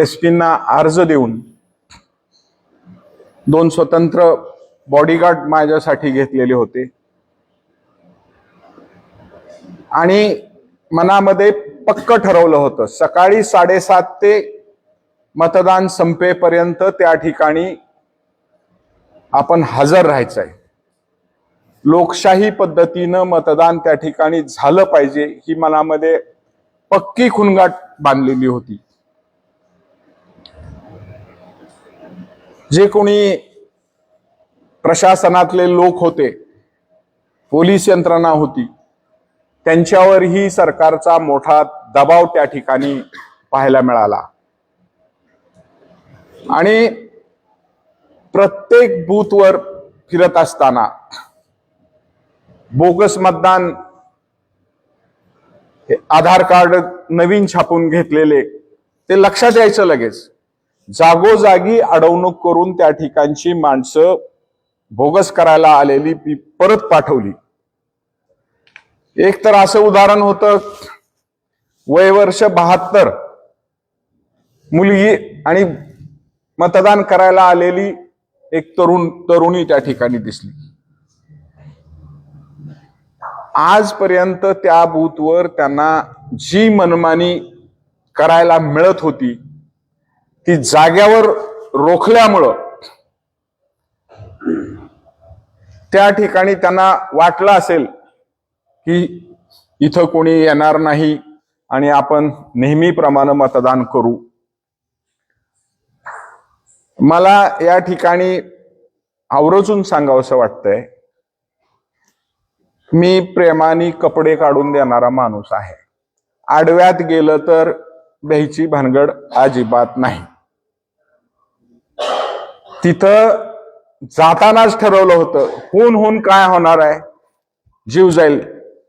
S पींना अर्ज देऊन दोन स्वतंत्र बॉडीगार्ड माझ्यासाठी घेतलेले होते. आणि मनामध्ये पक्क ठरवलं होतं. सकाळी साडेसात ते मतदान संपेपर्यंत त्या ठिकाणी आपण हजर राहायचं आहे. लोकशाही पद्धतीनं मतदान त्या ठिकाणी झालं पाहिजे ही मनामध्ये पक्की खुणगाट बांधलेली होती. जे कोणी प्रशासनातले लोक होते पोलीस यंत्रणा होती त्यांच्यावरही सरकारचा मोठा दबाव त्या ठिकाणी पाहायला मिळाला. आणि प्रत्येक बूथवर फिरत असताना बोगस मतदान आधार कार्ड नवीन छापून घेतलेले ते लक्षात यायचं लगेच. जागोजागी अडवणूक करून त्या ठिकाणची माणसं बोगस करायला आलेली ती परत पाठवली. एक तर असं उदाहरण होतं वयवर्ष बहात्तर. मुलगी आणि मतदान करायला आलेली एक तरुण तरुणी त्या ठिकाणी दिसली. आजपर्यंत त्या बूथवर त्यांना जी मनमानी करायला मिळत होती ती जाग्यावर रोखल्यामुळं त्या ठिकाणी त्यांना वाटलं असेल की इथं कोणी येणार नाही आणि आपण नेहमीप्रमाणे मतदान करू. मला या ठिकाणी आवर्जून सांगावंसं वाटतंय मी प्रेमाने कपडे काढून देणारा माणूस आहे. आडव्यात गेलं तर द्यायची भानगड अजिबात नाही. तिथं जातानाच ठरवलं होतं होऊन होऊन काय होणार आहे. जीव जाईल.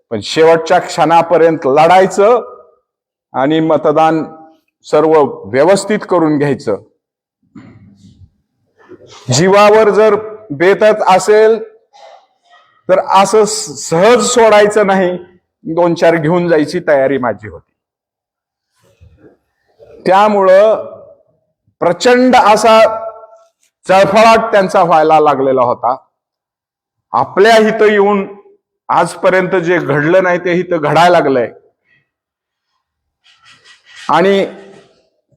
पण शेवटच्या क्षणापर्यंत लढायचं आणि मतदान सर्व व्यवस्थित करून घ्यायचं. जीवावर जर बेतत असेल तर असं सहज सोडायचं नाही. दोन चार घेऊन जायची तयारी माझी होती. त्यामुळं प्रचंड असा चळफळाट त्यांचा व्हायला लागलेला होता. आपल्या इथं येऊन आजपर्यंत जे घडलं नाही ते हिथं घडायला लागलंय. आणि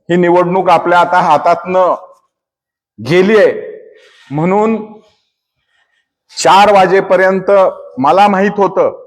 ही निवडणूक आपल्या आता हातातनं गेली आहे. म्हणून चार वाजेपर्यंत मला माहीत होतं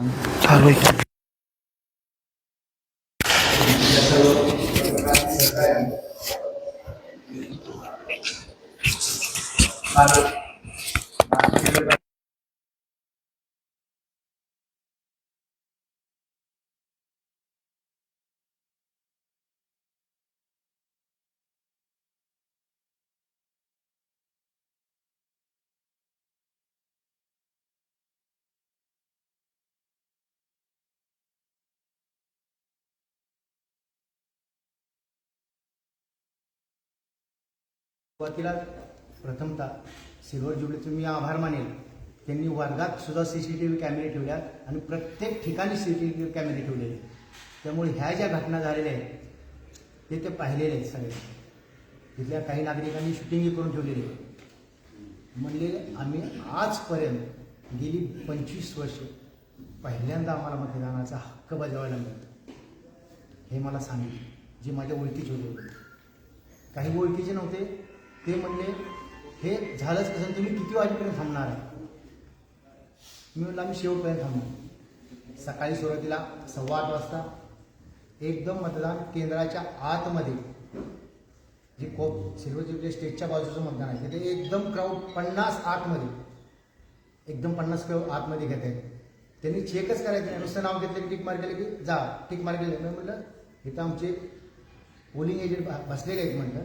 Saloy. Saloy. सुरुवातीला प्रथमतः सिल्वर ज्युबलीचे मी आभार मानेल. त्यांनी वर्गात सुद्धा सी सी टी व्ही कॅमेरे ठेवल्यात आणि प्रत्येक ठिकाणी सी सी टी व्ही कॅमेरे ठेवलेले. त्यामुळे ह्या ज्या घटना झालेल्या आहेत ते ते पाहिलेले आहेत सगळे. तिथल्या काही नागरिकांनी शूटिंगही करून ठेवलेली. आहे म्हणले आम्ही आजपर्यंत गेली पंचवीस वर्ष पहिल्यांदा आम्हाला मतदानाचा हक्क बजावायला मिळतो हे मला सांगितले. जे माझ्या ओळखीचे होते. काही ओळखीचे नव्हते. ते म्हणले हे झालंच कसं? तुम्ही किती वाजेपर्यंत थांबणार आहे? मी म्हटलं आम्ही शेवटपर्यंत थांबणार सकाळी सुरुवातीला सव्वा आठ वाजता एकदम मतदान केंद्राच्या आतमध्ये जे कोप सिल्वर स्टेजच्या बाजूचं मतदान आहे ते एकदम क्राऊड पन्नास आतमध्ये एकदम पन्नास क्राऊड आतमध्ये घेत आहेत. त्यांनी चेकच करायचं नाही. नुसतं नाव घेतलं की टिक मार केलं की जा टिक मार केलं. मी म्हटलं इथं आमचे पोलिंग एजंट बसलेले आहेत म्हटलं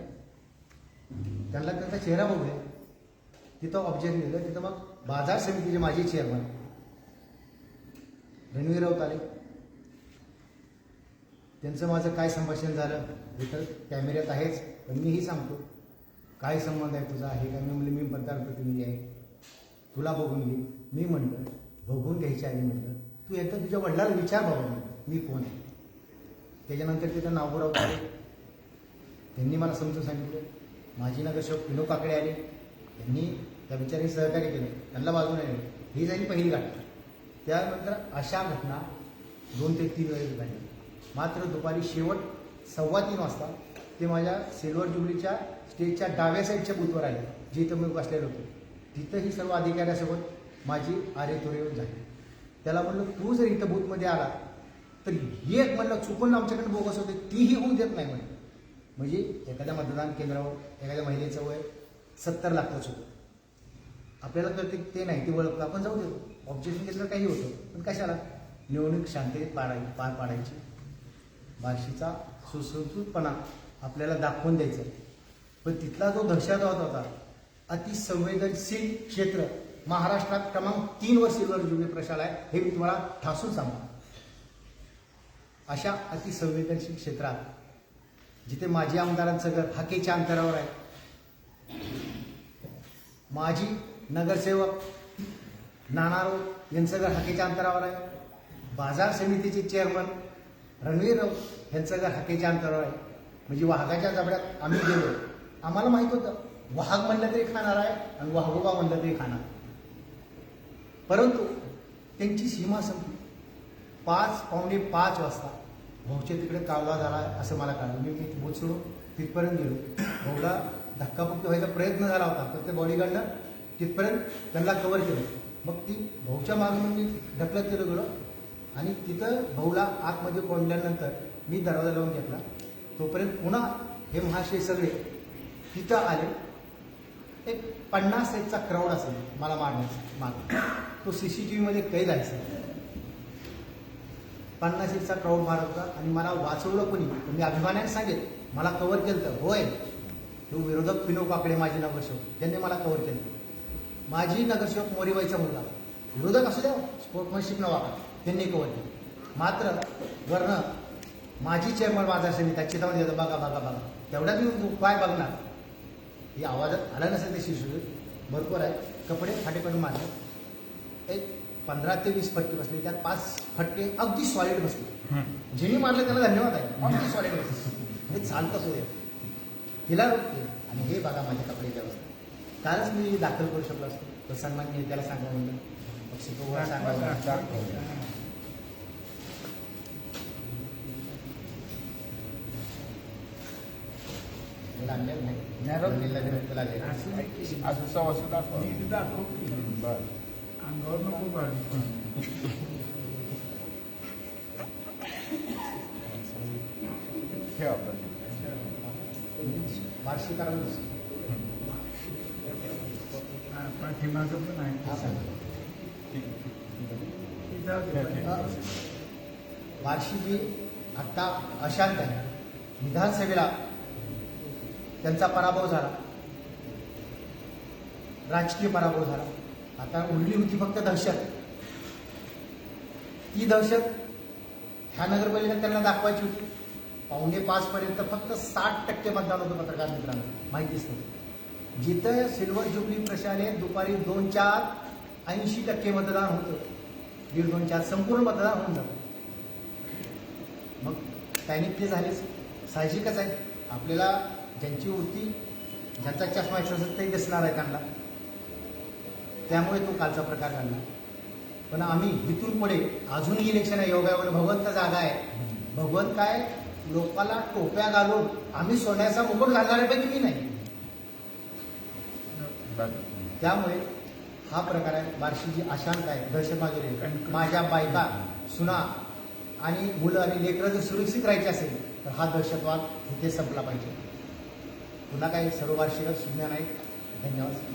त्यांना त्यांचा चेहरा बघूया तिथं ऑब्जेक्ट दिलं तिथं मग बाजार समितीचे माजी चेअरमन रणवीर राऊत आले त्यांचं माझं काय संभाषण झालं? हे तर कॅमेऱ्यात आहेच पण मीही सांगतो. काय संबंध आहे तुझा? हे काय? मी म्हणले मी मतदार प्रतिनिधी आहे. तुला बघून घे. मी म्हणलं बघून घ्यायच्या आधी म्हटलं तू एकदा तुझ्या वडिलाला विचार बाबा मी कोण आहे? त्याच्यानंतर तिथं नागोराव आले त्यांनी मला समजून सांगितलं. माझी नगरसेवक विनोद काकडे आले. त्यांनी त्या बिचारी सहकार्य केलं. त्यांना बाजून आले ही झाली पहिली घटना. त्यानंतर अशा घटना दोन ते तीन वेळेस झाली मात्र दुपारी शेवट सव्वा तीन वाजता ते माझ्या सिल्वर जुबलीच्या स्टेजच्या डाव्या साईडच्या बूथवर आले. जिथं मी बसलेलो होतो. तिथंही सर्व अधिकाऱ्यासोबत माझी आरे येऊन झाली. त्याला म्हणलं तू जर इथं बूथमध्ये आला तर एक म्हणलं चुकून आमच्याकडे बोगस होते. तीही होऊ देत नाही म्हणे. म्हणजे एखाद्या मतदान केंद्रावर एखाद्या महिलेचं वय सत्तर लागतंच होतं. आपल्याला कळते ते नाही ते ओळखतं. आपण जाऊ देतो ऑब्जेक्शन घेतलं काही होतं. पण कशाला? निवडणूक शांततेत पाडाय पार पाडायची. भाषेचा सुसंस्कृतपणा आपल्याला दाखवून द्यायचा. पण तिथला जो दहशतवाद होता अतिसंवेदनशील क्षेत्र महाराष्ट्रात क्रमांक तीन वर सिल्वर जुबली प्रशाल आहे हे मी तुम्हाला ठासून सांगा अशा अतिसंवेदनशील क्षेत्रात जिथे माजी आमदारांचं घर हाकेच्या अंतरावर आहे. माजी नगरसेवक नाणारो यांचं घर हाकेच्या अंतरावर आहे. बाजार समितीचे चेअरमन रणवीर राऊत यांचं घर हाकेच्या अंतरावर आहे. म्हणजे वाघाच्या जबड्यात आम्ही गेलो. आम्हाला माहीत होतं वाघ म्हणलं तरी खाणार आहे आणि वाघोबा म्हणलं तरी खाणार. परंतु त्यांची सीमा संपली. पाच पावणे पाच वाजता भाऊच्या तिकडे कावला झाला असं मला कळलं. मी मी बोट सोडून तिथपर्यंत गेलो. भाऊला धक्काबुक्की व्हायचा प्रयत्न झाला होता तर ते बॉडीगार्डनं तिथपर्यंत त्यांना कवर केलं. मग ती भाऊच्या मागून मी ढकलत गेलो गेलो आणि तिथं भाऊला आतमध्ये कोंडल्यानंतर मी दरवाजा लावून घेतला. तोपर्यंत पुन्हा हे महाशय सगळे तिथं आले. एक पन्नास एकचा क्राऊड असेल मला मारण्याचा माग. तो सी सी टी व्हीमध्ये कैद आहे सर. पन्नास सीटचा क्राऊड मार होता आणि मला वाचवलं कोणी? तर मी अभिमानाने सांगेल मला कव्हर केलं तर होय. तो विरोधक पिनो काकडे माझे नगरसेवक. त्यांनी मला कव्हर केलं. माझी नगरसेवक मोरीबाईचा मुलगा. विरोधक असू द्या स्पोर्टमॅनशिप न वापरा त्यांनी कव्हर केलं. मात्र वर्ण माझी चेअरमन बाजार समिती चितावणी देतो बघा बघा बघा. तेवढ्यात मी उपाय बघणार. ही आवाजात आला नसेल ते शिशू. भरपूर आहे. कपडे फाटेकडून मारले. एक पंधरा ते वीस फटके बसले त्यात पाच फटके अगदी सॉलिड बसले. ज्यांनी मारले त्याला धन्यवाद आहे. अगदी सॉलिड बसले. हे चालतं असू दे. तिला रोखते. आणि हे बघा माझ्या कपड्याची अवस्था कालच मी दाखल करू शकलो असतो. तर सन्मान त्याला सांगा म्हणलं पक्षी सांगा लागलेलं नाही. लागलेला. असं की. बरं. अंगावर नको पाणी ठेवा मार्शी करावं पाठीमागं पण आहे. बार्शीजी आत्ता अशांत आहे विधानसभेला त्यांचा पराभव झाला. राजकीय पराभव झाला. आता उरली होती फक्त दहशत. ती दहशत ह्या नगरपालिकेने त्यांना दाखवायची होती. पावणे पाच पर्यंत फक्त साठ टक्के मतदान होतं पत्रकार मित्रांनो. माहितीच नाही. जिथं सिल्वर जुबली प्रशाने दुपारी दोन चार ऐंशी टक्के मतदान होतं. दीड दोन चार संपूर्ण मतदान होऊन जातं. मग त्यांनी ते झालेच. साहजिकच आहे. आपल्याला ज्यांची वृत्ती ज्यांचा चष्मा आहे ते दिसणार आहे त्यांना. त्यामुळे तो कालचा प्रकार घडला. पण आम्ही इथून पुढे अजूनही इलेक्शन आहे योगावर भगवंत जागा आहे? भगवंत काय लोकाला टोप्या घालून आम्ही सोन्याचा मुकुट घालणाऱ्यापैकी मी नाही. त्यामुळे हा प्रकार आहे. बार्शी जी अशांत आहे आहे माझ्या बायका सुना आणि मुलं आणि लेकरं जर सुरक्षित राहायची असेल तर हा दहशतवाद इथे संपला पाहिजे. पुन्हा काही सर्व वार्षिक सुज्ञान आहे धन्यवाद.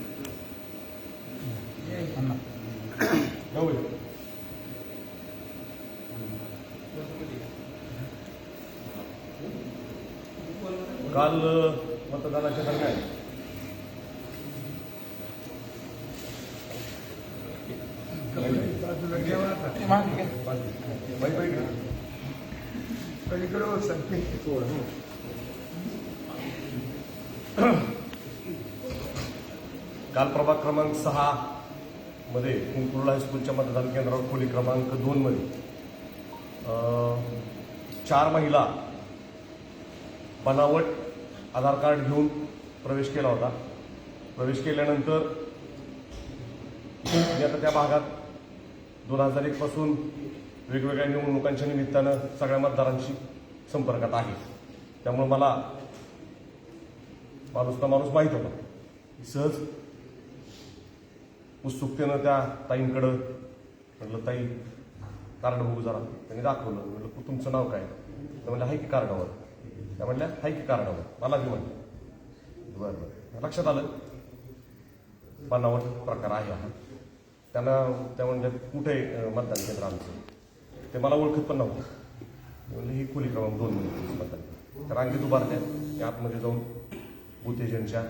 काल मतदानाच्या दरम्यान बाई, बाई, काल प्रभाग क्रमांक सहा मध्ये कुंकुर्ला हायस्कूलच्या मतदान केंद्रावर खोली क्रमांक दोनमध्ये चार महिला बनावट आधार कार्ड घेऊन प्रवेश केला होता. प्रवेश केल्यानंतर मी आता त्या भागात दोन हजार एकपासून वेगवेगळ्या निवडणुकांच्या निमित्तानं सगळ्या मतदारांशी संपर्कात आहे. त्यामुळे मला माणूस ना माणूस माहीत होता. सहज उत्सुकतेनं त्या ताईंकडं म्हटलं ताई कार्ड बघू जरा. त्यांनी दाखवलं. म्हटलं तुमचं नाव काय? तर म्हणलं हाय की कार्डावर. त्या म्हणल्या हाय की कार्डावर. मला बी म्हणलं. बरं बरं. लक्षात आलं. बनावट प्रकार आहे हा. त्यांना त्या म्हणल्या कुठे मतदान केंद्र आमचं? ते मला ओळखत पण नव्हतं. म्हणलं ही खोली क्रमांक दोन मिनिट मतदान तर त्या रांगेत उभारल्या आतमध्ये जाऊन बुथ एजंटच्या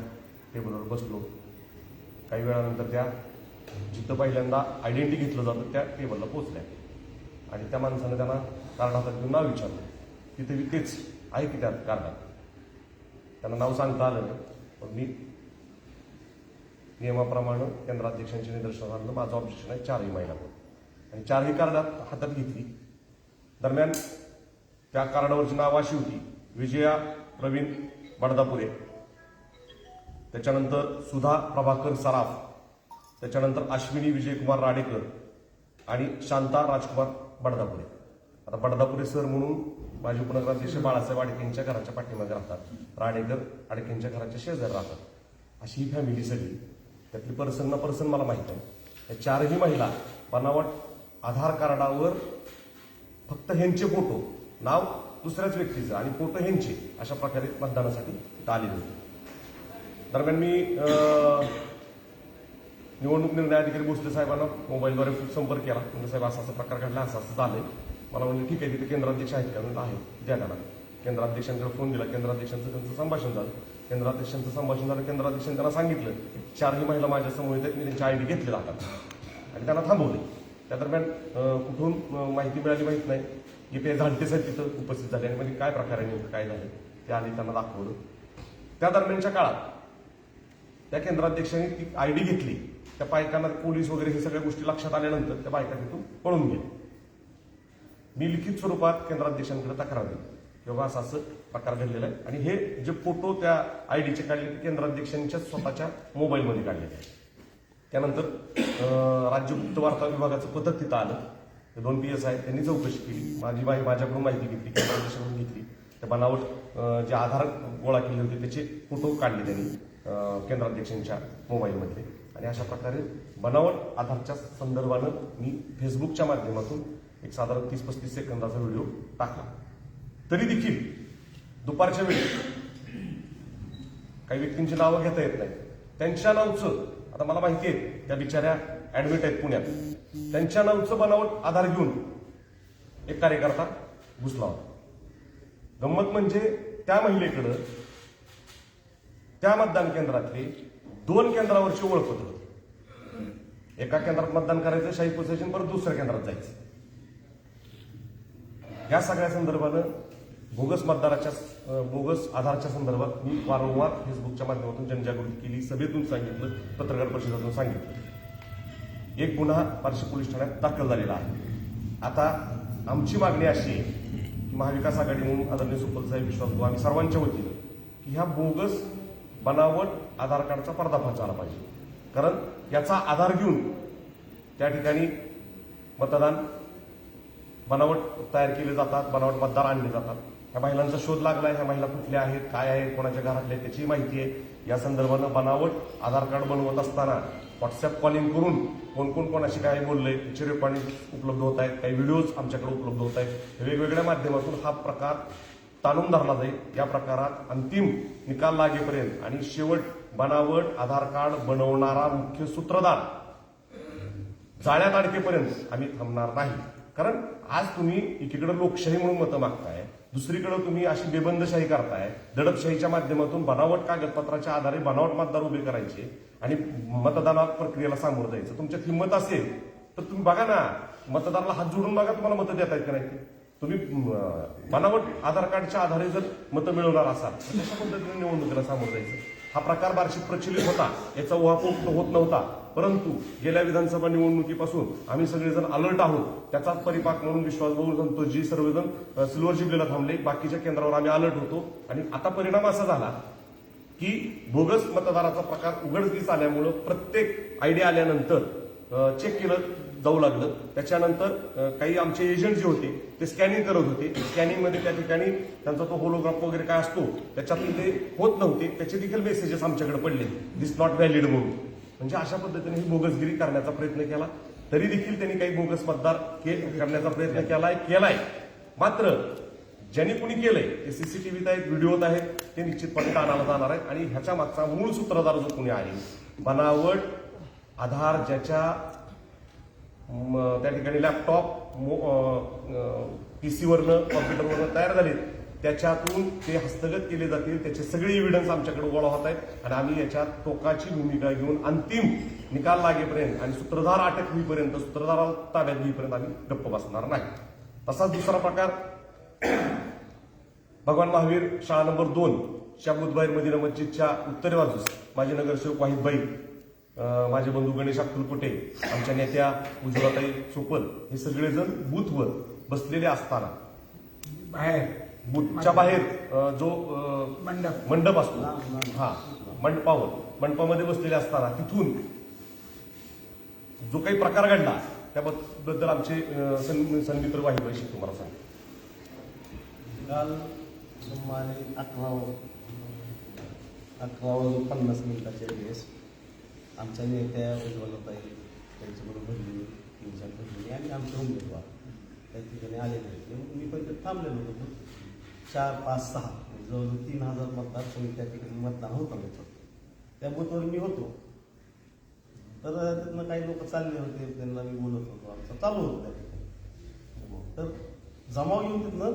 टेबलवर बसलो. काही वेळानंतर त्या जिथं पहिल्यांदा आयडेंटिटी घेतलं जातं त्या टेबलला पोचल्या आणि त्या माणसानं त्यांना कार्ड हातात घेऊन नाव विचारलं. तिथे तेच आहे की त्या कार्डात त्यांना नाव सांगता आलं पण मी नियमाप्रमाणे केंद्राध्यक्षांच्या निदर्शनास आणलं. माझं ऑब्जेक्शन आहे चारही महिलांवर. आणि चारही कार्डात हातात घेतली. दरम्यान त्या कार्डावरची नाव अशी होती विजया प्रवीण बडदापुरे. त्याच्यानंतर सुधा प्रभाकर सराफ. त्याच्यानंतर अश्विनी विजयकुमार राडेकर आणि शांता राजकुमार बडदापुरे. आता बडदापुरे सर म्हणून माजी उपनगराध्यक्ष बाळासाहेब आडकेंच्या घराच्या पाठीमागे राहतात. राडेकर आडकेंच्या घराच्या शेजारी राहतात. अशी ही फॅमिली सगळी. त्यातली पर्सन ना पर्सन मला माहीत आहे. या चारही महिला बनावट आधार कार्डावर फक्त ह्यांचे फोटो नाव दुसऱ्याच व्यक्तीचं आणि फोटो ह्यांचे अशा प्रकारे मतदानासाठी आलेले होते. दरम्यान मी निवडणूक निर्णय अधिकारी भोसले साहेबांना मोबाईलद्वारे संपर्क केला? म्हणजे साहेब असा असा प्रकार घडला असं असं झालंय. मला म्हणलं ठीक आहे तिथे केंद्राध्यक्ष आहेत का? म्हणलं आहे द्या त्याला केंद्राध्यक्षांकडे फोन दिला. केंद्राध्यक्षांचं त्यांचं संभाषण झालं. केंद्राध्यक्षांचं संभाषण झालं. केंद्राध्यक्षांनी त्यांना सांगितलं की चारही महिला माझ्यासमोर मी त्यांची आय डी घेतले जातात. आणि त्यांना थांबवले. त्या दरम्यान कुठून माहिती मिळाली माहीत नाही. की ते झालते साहेब तिथं उपस्थित झाले. आणि म्हणजे काय प्रकाराने नेमकं? काय झालं ते आधी त्यांना दाखवलं. त्या दरम्यानच्या काळात त्या केंद्राध्यक्षांनी ती आय डी घेतली. त्या बायकांना पोलीस वगैरे हे सगळ्या गोष्टी लक्षात आल्यानंतर त्या बायका तिथून पळून गेल्या. मी लिखित स्वरूपात केंद्राध्यक्षांकडे तक्रार दिली. किंवा असं असं प्रकार घडलेला आहे. आणि हे जे फोटो त्या आय डीचे काढले ते केंद्राध्यक्षांच्या स्वतःच्या मोबाईलमध्ये काढलेले आहे त्यानंतर राज्य गुप्त वार्ता विभागाचं पथक तिथं आलं. ते दोन पी एस आय त्यांनी चौकशी केली. माझी माहिती माझ्याकडून माहिती घेतली केंद्राध्यक्षाकडून घेतली. त्या बनावट जे आधार गोळा केले होते त्याचे फोटो काढले त्यांनी केंद्राध्यक्षांच्या मोबाईलमधले. आणि अशा प्रकारे बनावट आधारच्या संदर्भानं मी फेसबुकच्या माध्यमातून एक साधारण तीस पस्तीस सेकंदाचा व्हिडिओ टाकला. तरी देखील दुपारच्या वेळी काही व्यक्तींची नावं घेता येत नाही त्यांच्या नावचं आता मला माहिती आहे त्या बिचाऱ्या ऍडमिट आहेत पुण्यात. त्यांच्या नावचं बनावट आधार घेऊन एक कार्यकर्ता घुसला होता. गंमत म्हणजे त्या महिलेकडं त्या मतदान केंद्रातले दोन केंद्रावरची ओळखपत्र होती एका केंद्रात मतदान करायचं शाही पोसेशन परत दुसऱ्या केंद्रात जायचं. या सगळ्या संदर्भानं बोगस मतदाराच्या बोगस आधारच्या संदर्भात मी वारंवार फेसबुकच्या माध्यमातून जनजागृती केली सभेतून सांगितलं पत्रकार परिषदेतून सांगितलं. एक गुन्हा पारशी पोलीस ठाण्यात दाखल झालेला आहे. आता आमची मागणी अशी आहे की महाविकास आघाडी म्हणून आदरणीय सुपल साहेब विश्वास आम्ही सर्वांच्या वतीनं की ह्या बोगस बनावट आधार कार्डचा पर्दाफाश झाला पाहिजे. कारण याचा आधार घेऊन त्या ठिकाणी मतदान बनावट तयार केले जातात बनावट मतदार आणले जातात. ह्या महिलांचा शोध लागलाय ह्या महिला कुठल्या आहेत काय आहेत कोणाच्या घरातल्या त्याची माहिती आहे. या संदर्भानं बनावट आधार कार्ड बनवत असताना व्हॉट्सअप कॉलिंग करून कोण कोण कोणाशी काय बोललंय त्याचे रेकॉर्डिंग उपलब्ध होत आहेत काही व्हिडिओज आमच्याकडे उपलब्ध होत आहेत. वेगवेगळ्या माध्यमातून हा प्रकार ताणून धरला जाईल. या प्रकारात अंतिम निकाल लागेपर्यंत आणि शेवट बनावट आधार कार्ड बनवणारा मुख्य सूत्रधार. जाळ्यात अडकेपर्यंत आम्ही थांबणार नाही. कारण आज तुम्ही एकीकडे लोकशाही म्हणून मतं मागताय दुसरीकडे तुम्ही अशी बेबंदशाही करताय दडपशाहीच्या माध्यमातून बनावट कागदपत्राच्या आधारे बनावट मतदार उभे करायचे आणि मतदाना प्रक्रियेला सामोरं जायचं. तुमच्यात हिंमत असेल तर तुम्ही बघा ना मतदाराला हात जोडून बघा तुम्हाला मतं देता येत का नाही. तुम्ही बनावट आधार कार्डच्या आधारे जर मतं मिळवणार असाल तर कशा पद्धतीने निवडणुकीला सामोरं जायचं? हा प्रकार बारशी प्रचलित होता याचा उहापोह होत नव्हता. परंतु गेल्या विधानसभा निवडणुकीपासून आम्ही सगळेजण अलर्ट आहोत. त्याचाच परिपाक म्हणून विश्वास भाऊ सांगतो जी सर्वजण सिल्वर जिल्ह्याला थांबले. बाकीच्या केंद्रावर आम्ही अलर्ट होतो. आणि आता परिणाम असा झाला की बोगस मतदाराचा प्रकार उघडकीस आल्यामुळं प्रत्येक आयडिया आल्यानंतर चेक केलं जाऊ लागलं. त्याच्यानंतर काही आमचे एजंट जे होते ते स्कॅनिंग करत होते. स्कॅनिंगमध्ये त्या ठिकाणी त्यांचा तो होलोग्राफ वगैरे काय असतो त्याच्यातून ते होत नव्हते. त्याचे देखील मेसेजेस आमच्याकडे पडले. दिस नॉट व्हॅलिड म्हणून. म्हणजे अशा पद्धतीने ही बोगसगिरी करण्याचा प्रयत्न केला. तरी देखील त्यांनी काही बोगस मतदार के- करण्याचा प्रयत्न केलाय केलाय. मात्र ज्यांनी कुणी केलंय ते सीसीटीव्हीत आहेत व्हिडिओत आहेत ते निश्चितपणे कानाला जाणार आहे आणि ह्याच्या मागचा मूळ सूत्रधार जो कुणी आहे बनावट आधार ज्याच्या त्या ठिकाणी लॅपटॉप पीसीवरनं कॉम्प्युटरवरनं तयार झाले त्याच्यातून ते हस्तगत केले जातील. त्याचे सगळे इव्हिडन्स आमच्याकडे गोळा होत आहेत. आणि आम्ही याच्यात टोकाची भूमिका घेऊन अंतिम निकाल लागेपर्यंत आणि सूत्रधार अटक होईपर्यंत सूत्रधाराला ताब्यात घेईपर्यंत आम्ही गप्प बसणार नाही. तसाच दुसरा प्रकार. भगवान महावीर शाळा नंबर दोन शाबुदबाई मदिना मस्जिदच्या उत्तरे बाजूस माजी नगरसेवक वाहिदबाई माझे बंधू गणेश अक्कलकोटे आमच्या नेत्या उज्ज्वलाताई चोपल हे सगळेजण बूथवर बसलेले असताना. बाहेर. बूथच्या बाहेर जो मंडप. मंडप असतो. हा मंडपावर मंडपामध्ये बसलेले असताना तिथून जो काही प्रकार घडला त्याबद्दल आमचे सन्मित्र वाहिबाई तुम्हाला सांगतो. काल सुमारे अकरा अकरा वाजून पन्नास मिनिटाच्या वेळेस आमच्या नेत्या उज्ज्वलताई त्यांच्याबरोबर तीन त्यांच्या भरली आणि आमचे उमेदवार. त्या ठिकाणी आले होते मग मी पण तिथे थांबलेलो होतो. चार पाच सहा म्हणजे जवळजवळ तीन हजार मतदारसंघ त्या ठिकाणी मतदान होतं आमचं त्या बूथवर मी होतो. तर तिथनं काही लोक चालले होते. त्यांना मी बोलत होतो. आमचं चालू होतं त्या ठिकाणी. तर जमाव येऊन तिथनं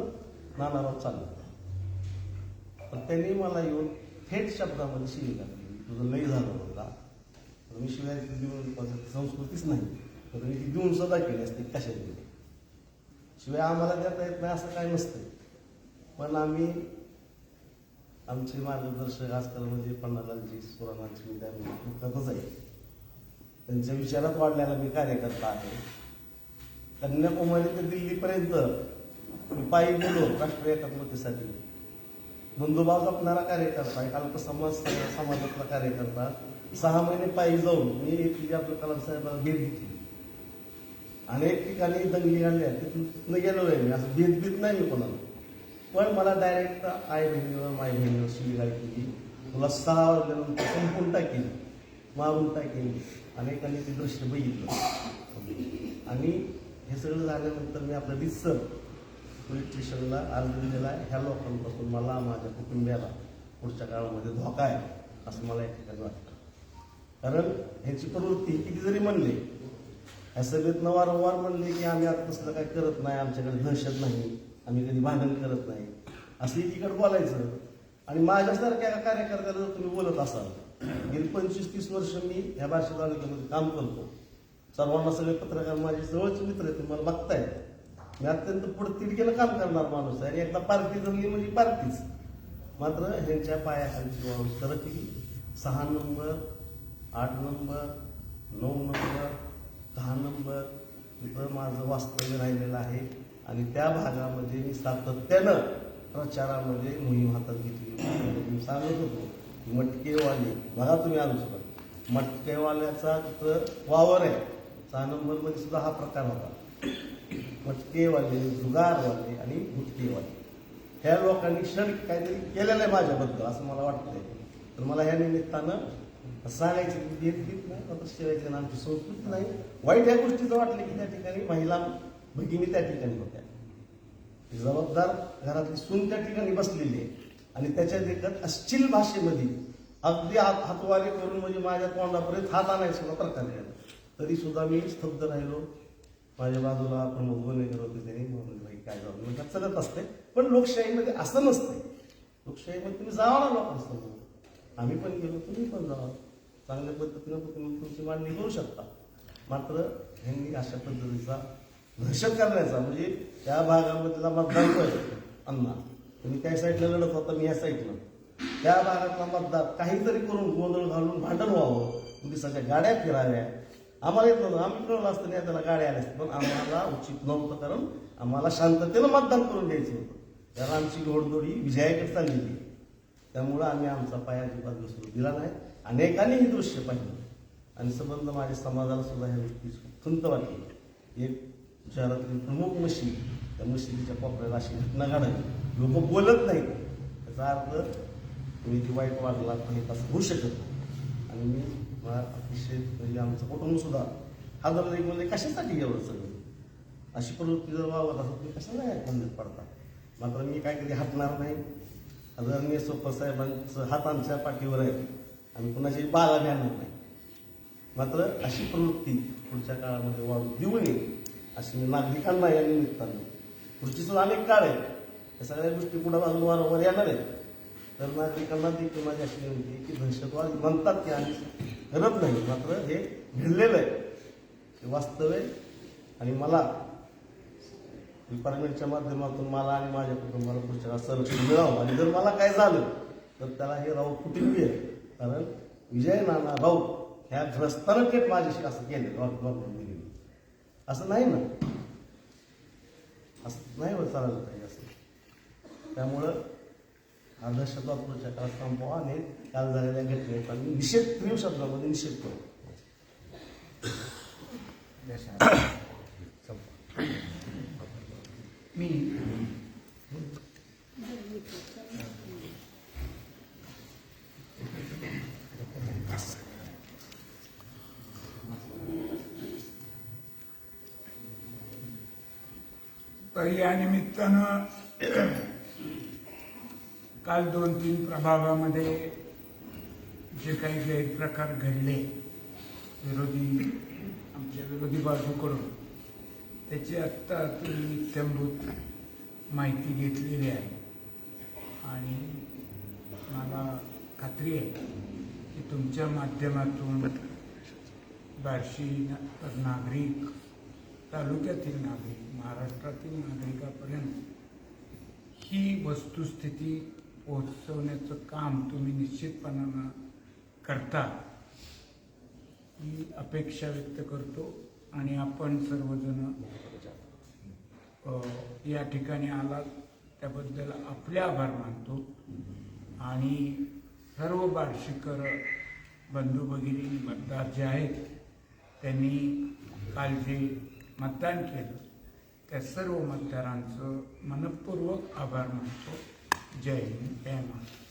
नानाराव चालले होते. पण त्यांनी मला येऊन थेट शब्दामध्ये शिवी घातली तुझं लय झालं होता शिवाय देऊन संस्कृतीच नाही. तर ती देऊन सुद्धा केली असते कशा दिली शिवाय आम्हाला देता येत नाही असं काय नसतं पण आम्ही आमचे मार्गदर्शक आजकाल म्हणजे पन्नालालजी सुरानांची मी त्यामध्ये आहे त्यांच्या विचारात वाढलेला मी कार्यकर्ता आहे. कन्याकुमारी ते दिल्लीपर्यंत मी पायी गेलो राष्ट्रीय एकात्मतेसाठी बंधुभाव जपणारा कार्यकर्ता एक अल्पसमाज समाजातला कार्यकर्ता. सहा महिने पायी जाऊन मी तिथे आपल्या कलाम साहेबांना भेट घेतली अनेक ठिकाणी दंगली आणल्या तिथून गेलेलो गेलो आहे मी. असं भेट भीत नाही मी कोणाला. पण मला डायरेक्ट आई बहिणीवर माय बहिणीवर शिवीगाळ केली तुला सहा वाजल्यानंतर संपून टाकेल मारून टाकेल अनेकांनी ते दृश्य बघितलं. आणि हे सगळं झाल्यानंतर मी आपलं दिसतं. पोलीस स्टेशनला अर्ज दिलेला आहे ह्या लोकांपासून मला माझ्या कुटुंबियाला पुढच्या काळामध्ये धोका आहे असं मला या ठिकाणी वाटतं. कारण ह्याची प्रवृत्ती किती जरी म्हणले ह्या सभेतनं वारंवार म्हणले की आम्ही आता तसलं काय करत नाही आमच्याकडे दहशत नाही आम्ही कधी भांडण करत नाही. असं एकीकडे बोलायचं आणि माझ्यासारख्या एका कार्यकर्त्याला जर तुम्ही बोलत असाल गेली पंचवीस तीस वर्ष मी ह्या भाषा तालुक्यामध्ये काम करतो. सर्वांना सगळे पत्रकार माझे जवळचे मित्र आहेत ते मला बघतायत. मी अत्यंत पुढतिडकीनं काम करणार माणूस आहे आणि एकदा पार्टी जमली म्हणजे पार्टीच. मात्र ह्यांच्या पायाखाली वाळू सरकली सहा नंबर आठ नंबर नऊ नंबर दहा नंबर तिथं माझं वास्तव्य राहिलेलं आहे. आणि त्या भागामध्ये मी सातत्यानं प्रचारामध्ये मोहीम हातात घेतली मी सांगत होतो की मटकेवाले बघा तुम्ही आलो मटकेवाल्याचा तिथं वावर आहे. सहा नंबरमध्ये सुद्धा हा प्रकार होता. मटकेवाले जुगारवाले आणि गुटकेवाले. ह्या लोकांनी क्षण काहीतरी केलेलं आहे माझ्याबद्दल असं मला वाटतंय. तर मला ह्या निमित्तानं सांगायचं की देत देत नाही आता शिवायचं ना आमची संस्कृती नाही. वाईट या गोष्टीचं वाटलं की त्या ठिकाणी महिला भगिनी त्या ठिकाणी होत्या. जबाबदार घरातली सून त्या ठिकाणी बसलेली आहे. आणि त्याच्या देखत अश्चिल भाषेमध्ये अगदी हात हातवारे करून म्हणजे माझ्या तोंडापर्यंत हात आणायचा सुद्धा प्रकार तरी सुद्धा मी स्तब्ध राहिलो. माझ्या बाजूला प्रमुख गुन्हेगार होते त्यांनी. म्हणून काय जाऊ म्हणजे चलत असते. पण लोकशाहीमध्ये असं नसते लोकशाहीमध्ये तुम्ही जावा ना लोकांसमोर. आम्ही पण गेलो तुम्ही पण जावा. चांगल्या पद्धतीनं तुम्ही तुमची मांडणी करू शकता. मात्र ह्यांनी अशा पद्धतीचा दहशत करण्याचा म्हणजे त्या भागामधला मतदार तो अण्णा तुम्ही त्या साईडला लढत होता मी या साईडला त्या भागातला मतदार काहीतरी करून गोंधळ घालून भांडण व्हावं. पोलिसाच्या गाड्या फिराव्या. आम्हाला येत नव्हतं. आम्ही कळलं असतं नाही त्याला गाड्या आल्या पण आम्हाला उचित नव्हतं कारण आम्हाला शांततेनं मतदान करून द्यायचं होतं. त्याला आमची घोडदोडी विजयाकडे चाललेली त्यामुळं आम्ही आमचा पाया अजिबात घसरू दिला नाही. अनेकांनी हे दृश्य पाहिलं. आणि संबंध माझ्या समाजाला सुद्धा ह्या गोष्टी खंत वाटली एक शहरातील प्रमुख मशीद त्या मशिदीच्या कोपऱ्याला अशी घटना घडावी लोक बोलत नाहीत. त्याचा अर्थ तुम्ही ती वाईट वागला नाही तसं होऊ शकत नाही. आणि मी मला अतिशय म्हणजे आमचं कुटुंब सुद्धा हादरलं म्हणजे कशासाठी एवढं सगळं? अशी प्रवृत्ती जर वावत असत तुम्ही कशाला नाही बंदीत पडता मात्र मी काय कधी हटणार नाही. आदरणीय सोप्पर साहेबांचं हात आमच्या पाठीवर आहे. आम्ही कुणाशी बाला घेणार नाही. मात्र अशी प्रवृत्ती पुढच्या काळामध्ये वाढू देऊ नये अशी मी नागरिकांना या निमित्तानं पुढची सुद्धा अनेक काळ आहे या सगळ्या गोष्टी पुढे बाजून वारंवार येणार आहेत. तर नागरिकांना देखील माझी अशी विनंती आहे की दहशतवाद म्हणतात की आम्ही करत नाही मात्र हे घडलेलं आहे. हे वास्तव आहे. आणि मला डिपार्टमेंटच्या माध्यमातून मला आणि माझ्या कुटुंबाला पुढच्या संरक्षण मिळावं. आणि जर मला काय झालं तर त्याला हे राऊ कुटुंबीय आहे कारण विजय नाना राऊ ह्या ग्रस्तानं थेट माझ्याशी असं केलं वागणूक दिली असं नाही ना? असं नाही होत चालायला पाहिजे असं. त्यामुळं हा दहशतवाद पुढच्या काळात आणि काल झालेल्या घटनेचा मी निषेध तीव्र शब्दामध्ये निषेध करतो मी तर या निमित्तानं काल दोन तीन प्रभागामध्ये जे काही गैरप्रकार घडले विरोधी आमच्या विरोधी बाजूकडून त्याची आत्ता तुम्ही नित्यंभूत माहिती घेतलेली आहे. आणि मला खात्री आहे की तुमच्या माध्यमातून बार्शी ना- नागरिक तालुक्यातील नागरिक महाराष्ट्रातील नागरिकापर्यंत ही वस्तुस्थिती पोहोचवण्याचं काम तुम्ही निश्चितपणानं करता ही अपेक्षा व्यक्त करतो आणि आपण सर्वजण या ठिकाणी आलात त्याबद्दल आपले आभार मानतो. आणि सर्व बार्शीकर बंधू भगिनी मतदार जे आहेत त्यांनी काल जे मतदान केलं. त्या सर्व मतदारांचं मनपूर्वक आभार मानतो. जय हिंद. जय महाराष्ट्र.